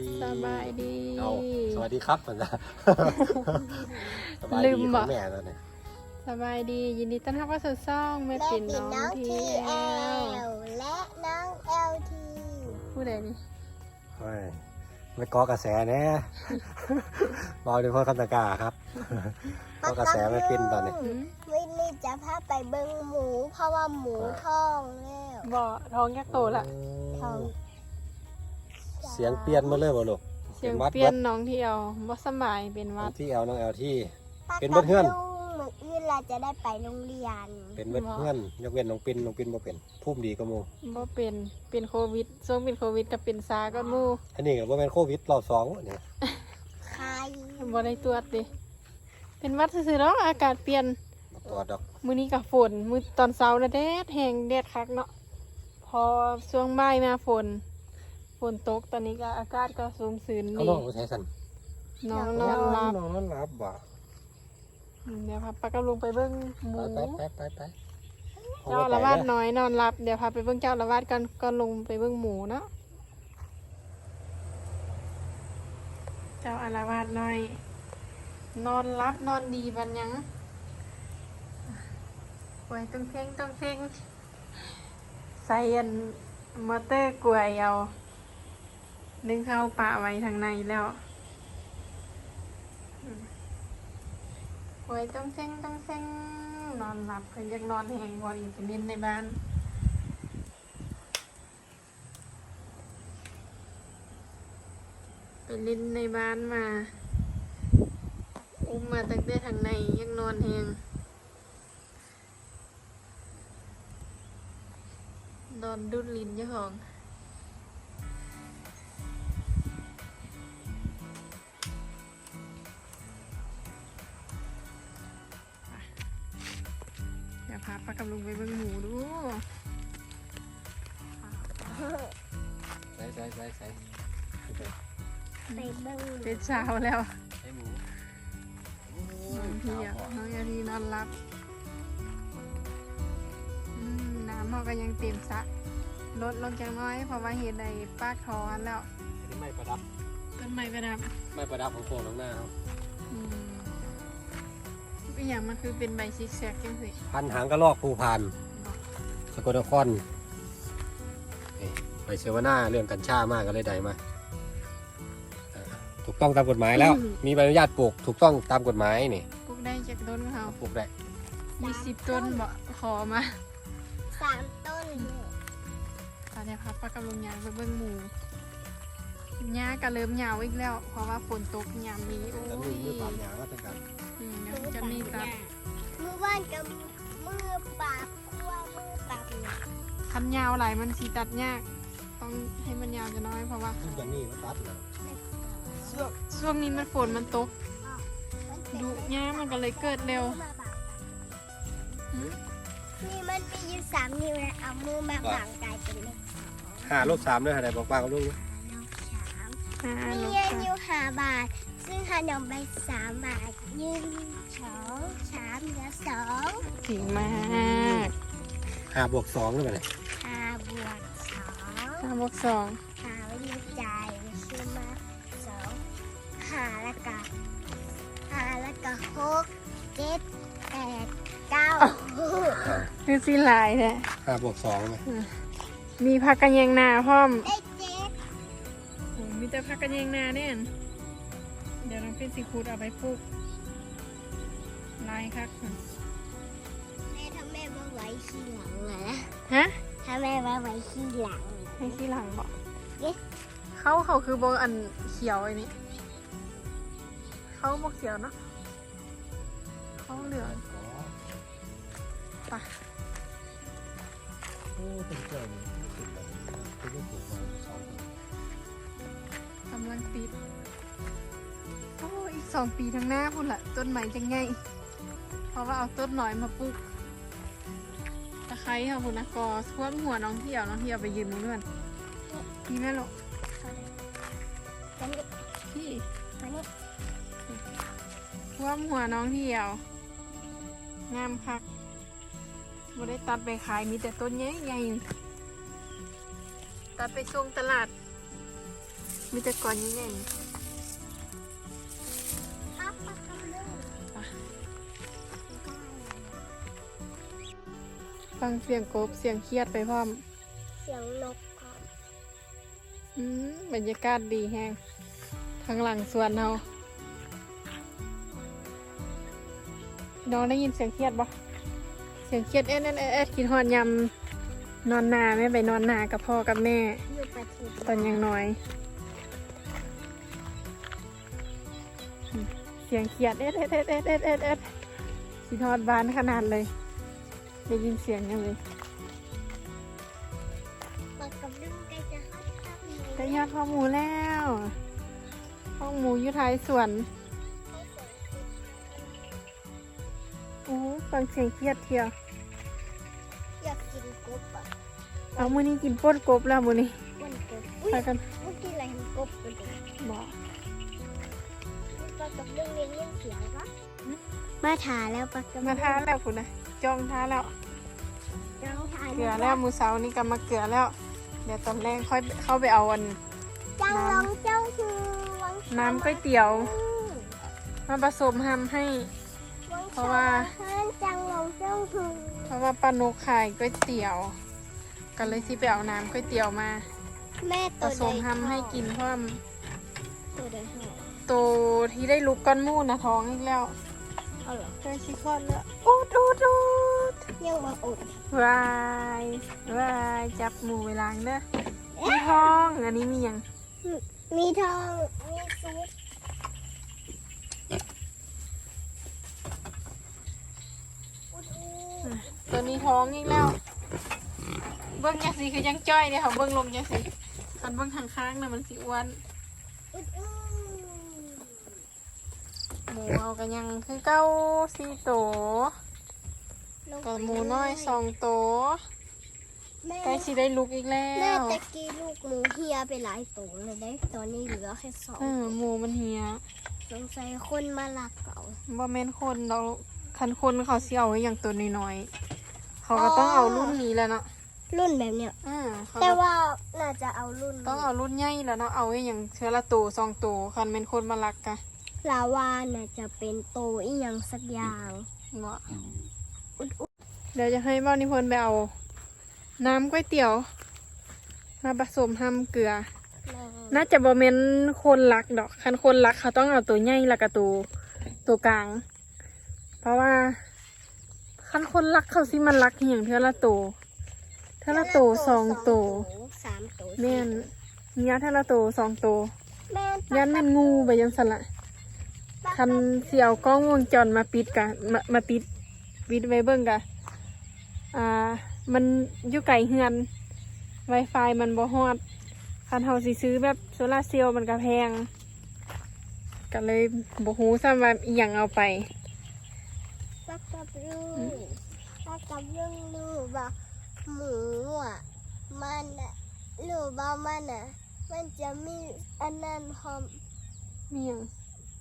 ดีสบายดี เอาสวัสดีครับมันนะสบายลืดีมขบ่ องแม่แล้วเนี่ยสบายดี ยินดีต้อนรับเข้าสู่ซ่องแม่และปิ่นปิ่นน้น้อองงทีทีแอเอลลและน้องเอลทีผู้ใดนี่โอ้ยไม่ก่อกระแสแน่บอกเดี๋ยวพ่อคำตะกร้าครับก็กระแสไม่เป็นตอนนี้ หืมวินนี่จะพาไปเบิ้งหมู เพราะว่าหมูท้องแล้วบ่ท้องยักษ์โตละท้อง เสียงเปลี่ยนมาเลยบ่ลูกเสียงวัดเปลี่ยนน้องที่เอาบ่สำบายเป็นหวัวัดดที่แอลน้องแอลที่ป้าเป็นเบิดเฮือนกับลุงเหมือนอื่นเราจะได้ไปโรงเรียน เป็นเวทเพื่อนยกเว้นน้องปินน้องปินบ่เป็นพุ่มดีก็มูบ่เป็นเป็นโควิดช่วงเป็นโควิดกับเป็นซาก็มู่อันนี้ก็บ่แม่นโควิดรอบสองวะเนี่ยใครบ่ได้ตรวจดิเป็นหวัดซื่อๆเนาะอากาศเปลี่ยนบ่ตรวจดอกมื้อนี้ก็ฝนมื้อตอนเช้าน่ะแดดแห้งแดดคักเนาะพอช่วงบ่ายมาฝน ฝนตกตอนนี้ก็อากาศก็สูงสืนเขาดีน้องบ่ใช้สั่นน้องนอนหลับน้องนอนหลับบ่อืมเดี๋ยวพาปากกับลุงไปเบิ้งหมู ไปไปไปไปเจ้าละวาดน้อยนอนหลับเดี๋ยวพาไปเบิ้งเจ้าละวาดกันก่อนลงไปเบิ้งหมูเนาะเจ้าอารวาดน้อย นอนรับนอนดีบันยังป่วยต้องเพ่งต้องเพ่งใส่อันมอเตอร์กลวยเอา ดึงเข้าปะไว้ทางในแล้วอืมป่วยต้องเพ่งต้องเพ่งนอนหลับเพิ่นอยากนอนแหงว่าอีกไปเล่นในบ้านไปเล่นในบ้านมา อุ้มมาตั้งแต่ทางในยังนอนแหงนอนดุดลิ้นเจ้าของ พาป้ากับลุงไปเบิ่งหมูดูใส่ใส่ใส่ใส่ไปเบิ้งเป็นเช้าแล้วใส่หมูน้องพี่อะน้องยาทีนอนรับอืมน้ำเขาก็ยังเต็มสระลดลงจังน้อยเพราะว่าเห็นในปากทอนแล้วอันนี้ไม่ประดับต้นไม้ประดับไม่ประดับของโคมข้างหน้าครับ อืมเป็นอย่างมันคือเป็นใบซิกแซกจังสิพันหางกระรอกภูพานสกลนครนี่ไปเสวนาเรื่องกัญชามากก็เลยได้มาเอ่อถูกต้องตามกฎหมายแล้ว มีใบอนุญาตปลูกถูกต้องตามกฎหมายนี่ปลูกได้จากต้นเขาปลูกได้มีสิบต้นบ่ขอมาสามต้นเนี่ยตอนนี้ครับป้ากับลุงยางไปเบิ่งหมู หญ้าก็เริ่มยาวอีกแล้ว เพราะว่าฝนตกยามนี้โอ้แล้วยมือมือปราบหยาก็เป็นกันอืมเดี๋ยวจะมีตัดมือว่านกับมือปากคั่วมือปากหนาคันยาวหลายมันสีตัดยาก ต้องให้มันยาวจะน้อยเพราะว่า ทุกอย่างนี่มันตัดนะช่วงช่วงนี้มันฝนมันตก ดุหญ้ามันก็เลยเกิดเร็ว หืมนี่มันมีอยู่สามนิ้วนะเอามือมาบังกลายเป็นเลขห้าลบสามด้วยอะไรบอกป้ากับลุงสาม อ่ามีลูกเงินค่ะอยู่ห้าบาท ซึ่งขนมไปสามบาทยืนสองสามเหลือสองเก่งมากห้าบวกสองด้วยกันเลยห้าบวกสองห้าบวกสองหาวิธีจ่ายชื่อมาสองหาแล้วก็หาแล้วก็หกเจ็ดแปดเก้าคือสีลายแท้ห้าบวกสองไหมมีผักกระเยงนาพร้อมได้เจ็ดโอ้ มีแต่ผักกระเยงนาเนี่ยเดี๋ยวน้องเป็นสีคูดเอาไปปลูกลายคักแม่ทำแม่มาไว้ขี้หลังอะนะฮะถ้าแม่มาไว้ขี้หลังให้ขี้หลังบอกเอ๊ะเขาเขาคือโบอันเขียวไอ้นี่เขาโบเขียวเนาะเขาเหลืองปะโอ้เป็นเจ้านี่เป็นแบบนี้เป็นลูกปลูกมาสองคน กำลังติด โอ้อีกสองปีทางหน้าพุ่นละต้นใหม่จังไงเพราะว่าเอาต้นหน่อยมาปลูกตะไคร้ค่ะพุ่นนะกอท่วมหัวน้องเที่ยวน้องเที่ยวไปยืนนู้นด้วยมีแม่หรอกมันนี่พี่มันนี่ท่วมหัวน้องเที่ยว งามคักบ่ได้ตัดไปขายมีแต่ต้นใหญ่ใหญ่ตัดไปส่งตลาด มีแต่ก่อนใหญ่ปลาปลากระลุงๆฟังเสียงกบเสียงเครียดไปพร้อม เสียงนกก่อนอืมบรรยากาศดีแฮงทางหลังสวนเราน้องได้ยินเสียงเครียดปะเสียงเครียดเอ็ดเอ็ดเอ็ดเอ็ดคิดฮอดยำนอนนาแม่ไปนอนนากับพ่อกับแม่ อยู่ประเทศตอนยังน้อย สียงเครียดเอ็ดเอ็ดเอ็ดเอ็ดเอ็ดเอ็ดเอ็ดคิดฮอดบ้านขนาดเลยได้ยินเสียงยังเลยปลากระลุงใกล้จะฮัดทับหมูได้ยอดข้อหมูแล้วข้อหมูอยู่ท้ายสวนโอ้ฟังเสียงเครียดเทียวอยากกินกบอะเอามือนี้กินป้นกบแล้วมือนี้มันกบอุ้ยไปกันเมื่อกี้อะไรเห็นกบไปดูบอก ปลากระลุงเรียนเรียนเสียงปะมาถ่ายแล้วปลากระลุงมาท้าแล้วคุณนะจ้องท้าแล้ว น้องถ่ายเกลือแล้วมือเสาร์นี่ก็มาเกลือแล้ว เดี๋ยวตอนแรกค่อยเข้าไปเอาอันจังลองเจ้าคือวังน้ำก๋วยเตี๋ยวอืมมาผสมทำให้วังเพราะว่าฮันจังลองเจ้าคือเพราะว่าป้านกขายก๋วยเตี๋ยวก็เลยสิไปเอาน้ำก๋วยเตี๋ยวมาแม่ผตัวสมทำให้กินเพราะว่าตัวใดห่อ โตที่ได้ลุกก้อนมูนนะท้องอีกแล้วเอาเหรอได้ชิคอนแล้วอูดอูดอูดยังมาอุดวายวายจับหมูไปล้างเด้อมีท้องอันนี้มีหยังมีทองมีซุปอุดอุดตัวนี้ท้องอีกแล้ว เบิ้งยังสีคือยังจ้อยเนี่ยค่ะเบิ้งลงยังสีคันเบิ้งข้างๆนะมันสิอ้วนอุดอุด หมูเอากันยังคือเก้าสี่โตกับหมูน้อยสองโตแม่ใกล้สิได้ลุกอีกแล้แม่วตะกี้ลูกหมูเฮียไปหลายตัวเลยได้ ตอนนี้เหลือแค่สองเออหมูมันเหียสงสัยคนมาลักเก่า บ่แม่นคนเราคันคนเขาสิเอาไว้อย่างตัวน้อยๆเขาก็ต้องเอารุ่นนี้แหล้วเนาะรุ่นแบบเนี้ย อ่าเขาแต่ก็ว่าน่าจะเอารุ่นต้องเอารุ่นใหญ่แล้วเนาะ เอาไว้อย่างเชื้อละโตสองโตคันเป็นคนมารักกะ ลาวาน่าจะเป็นโตอีหยังสักอย่างบ่อุดอุดเดี๋ยวจะให้เบ้านิพนธ์ไปเอา น้ำก๋วยเตี๋ยว มาผสมทำเกลือแม่น่าจะบ่แม่นคนรักดอกคันคนรักเขาต้องเอาตัวใหญ่แล้วก็ตัวตัวกลาง เพราะว่าคันคนรักเขาสิมันรักอหย่างเท่าละโตเท่าละโตสองโตสามโตแม่นเนี้ยเท่าละโตสองโตแม่นยันแม่นงูไปยังสละ คันเสียวกล้องวงจรมาปิดกะมามาปิดปิดไว้เบิ่งกะอ่า มันอยู่ไกลเฮือน Wi-Fi มันบ่ฮอดคันเฮาสิซื้อแบบโซลาร์เซลล์มันก็แพงก็เลยบ่ฮู้ซ้ำว่าอีหยังเอาไปปักกับลูกปักกับลุงลูกบอกหมูอะมันอะลูกบอกมันอะมันจะมีอันนั้นพร้อมมีหยัง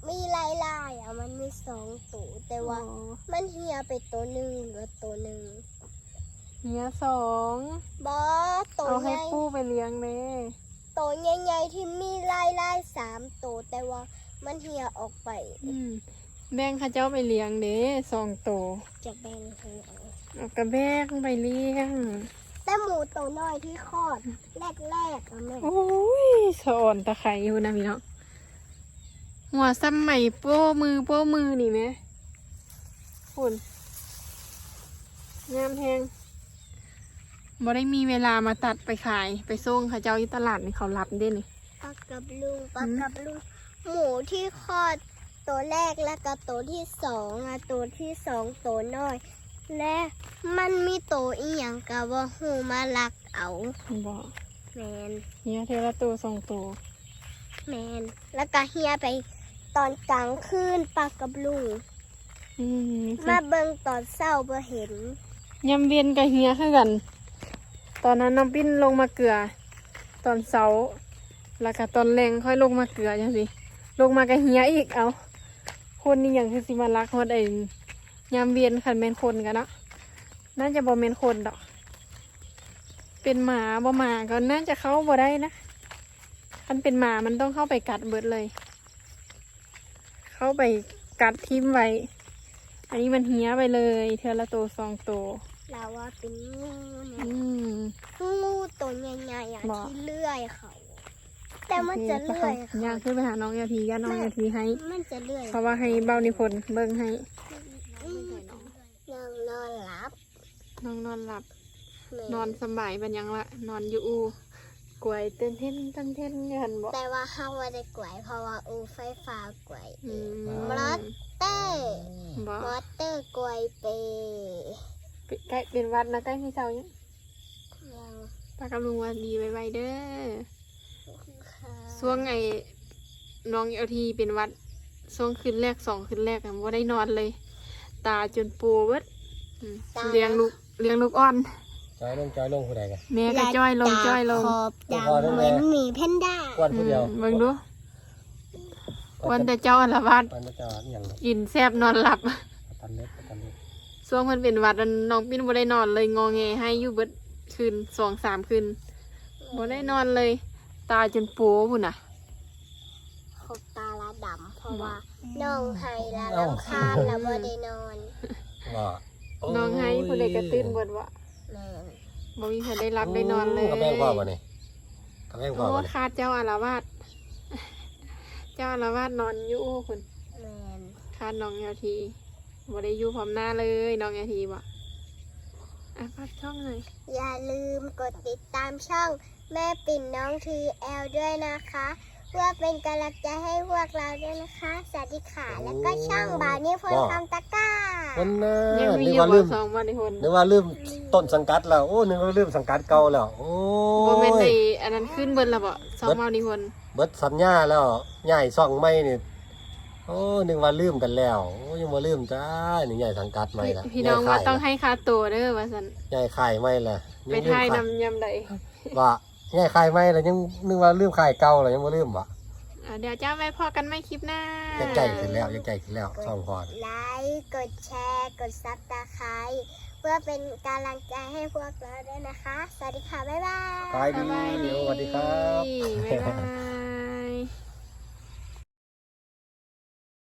มีลายลายๆอะมันมีสองตัวแต่ว่าอ๋อมันเหียไปตัวหนึ่งเหลือตัวหนึ่งเนี้ยสองบอตัวเอาใหให้ญ่ปู้ไปเลี้ยงเด้ตัวใหญ่ๆที่มีลายลายๆสามตัวแต่ว่ามันเหียออกไปอืมแบ่งเข้าเจ้าไปเลี้ยงเด้สองโตจะแบ่งให้เอาเอากระแบ่งไปเลี้ยง แต่หมูตัวน้อยที่คลอดแรกๆอะแม่โอ้ยสอนตะไคร้อยู่นะพี่น้อง หัวซ้ำใหม่โป้มือโป้มือนี่ไหมฝุ่นงามแพงบ่ได้มีเวลามาตัดไปขาย ไปส่งเขาเจ้าอยู่ตลาดนี่เขารับเด้นี่ปักกับลุงปักกับลุงหมูที่คลอดตัวแรกแล้วก็ตัวที่สองอะตัวที่สองตัวน้อย และมันมีตัวอีหยังกะว่าหูมาลักเอาบอกแมนเนี่ยเทละตัวสองตัวแมนแล้วก็เฮียไป ตอนกลางคืนปักกับลุงอืมมาเบิ่งตอนเศร้าบ่เห็นยำเวียนกับเฮียคือกัน ตอนนั้นน้องปิ้นลงมาเกลือ ตอนเสาร์แล้วก็ตอนแรงค่อยลงมาเกลือจังสิลงมากับเฮียอีกเอาคนนี่อย่างคือสิมารักฮอดไอ้ยามเวียนขันแมนคนกันเนาะน่าจะบ่แมนคนดอก เป็นหมาบ่หมาก็น่าจะเข้าบ่ได้นะคันเป็นหมามันต้องเข้าไปกัดเบิดเลย เข้าไปกัดทิมไว้ อันนี้มันเฮี้ยไปเลย เทอละโตวสองโตวเราว่าเป็นงูอืนะมงูตัวใหญ่ๆอะหรอที่เลื่อยเขา แต่มันจะเลื่อยโคย่างขึ้นไปหาน้องยาทีกันน้องยาทีให้ มันจะเลื่อยเพราะว่าให้เบ้านิพนธ์เบิ่งให้นอนนอนหลับน้องนอนหลับแม่นอนสบายเป็นยังละ นอนอยู่อู กวยเต้นเต้นเต้นเต้นเงินบอกแต่ว่าห้าว่าได้กวยเพราะว่าอูไฟฟ้ากวยอืมมอเตอร์บอกมอเตอร์กวยเปใกล้เป็นวัดนะใกล้พี่เจ้าเนี่ยยังปากับลุงว่าดีไวๆเด้อช่วงไอ้น้องเอลทีเป็นวัดช่วงคืนแรกสองคืนแรกอะว่าได้นอนเลย ตาจนปูเบิดเลี้ยงลูกเลี้ยงลูกอ่อน จอยลงจอยลงผู้ใดกัน แม่ก็จ้อยลงจ้อยลงขอบดำเหมือนหมีแพนด้าอ้วนผู้เดียวอืมเบิ่งดูวันแต่เจ้าอละวาดวันจะอหย่างนั้นกินแซบนอนหลับตันเล็กตันเล็กช่วงมันเป็นหวัดอันน้องปิ้นบ่ได้นอนเลยงอแงให้อยู่เบิดคืนสองสามคืนบ่ได้นอนเลย ตาจนปูพุ่นน่ะขอบตาละดำเพราะว่าน้องไฮละลำคาญละบ่ได้นอนว่าน้องให้ผู้ใดกระตื้นเบิดวะ แม่นบ่มีใครได้รับได้นอนเลยกระแพงพ่อป่ะนี่กระแพงพ่อโอ้ป่ะนี่คาดเจ้าอารวาสเจ้าอารวาสนอนอยู่คุณแม่นคาดน้องยาทีบ่ได้อยู่พร้อมหน้าเลยน้องยาทีบ่อะพักช่องเลยอย่าลืมกดติดตามช่องแม่ปิ่นน้องทีแอลด้วยนะคะ เพื่อเป็นกำลังใจให้พวกเราด้วยนะคะ สวัสดีค่ะ แล้วก็ช่องบาวนี่พลคำตะกร้ามันน่ายังมีนึกอยู่ว่าบ่ลืมสองวันในคนนึกว่าลืมต้นสังกัดแล้วโอ้นึกว่าลืมสังกัดเก่าแล้วโอ้บ่แม่นในยอันนั้นขึ้นเบิดและบ่สองวันในคนเบิดสัญญาแล้วใหญ่ซ่องไม่นี่โอ้นึกว่าลืมกันแล้วโอ้ยังมาลืมจ้านี่ใหญ่สังกัดไม่ละพี่น้องว่าใหญ่ต้องขายให้ค่าตัวเด้อว่าซั่นใหญ่ขายไม่ละไปทายนำยำใด ว่า ใหญ่ขายไม่ละยังนึกว่าลืมขายเก่าแล้วยังมาลืมวะอะเดี๋ยวเจ้าไว้พอกันไม่คลิปหน้า ยังใจขึ้นแล้วยังใจขึ้นแล้วซ่องพอกดไลค์กดแชร์ กดซับสไครต์เพื่อเป็นกำลังใจให้พวกเราด้วยนะคะ สวัสดีค่ะ บ๊ายบาย ขายดีสวัสดีครับ บ๊ายบาย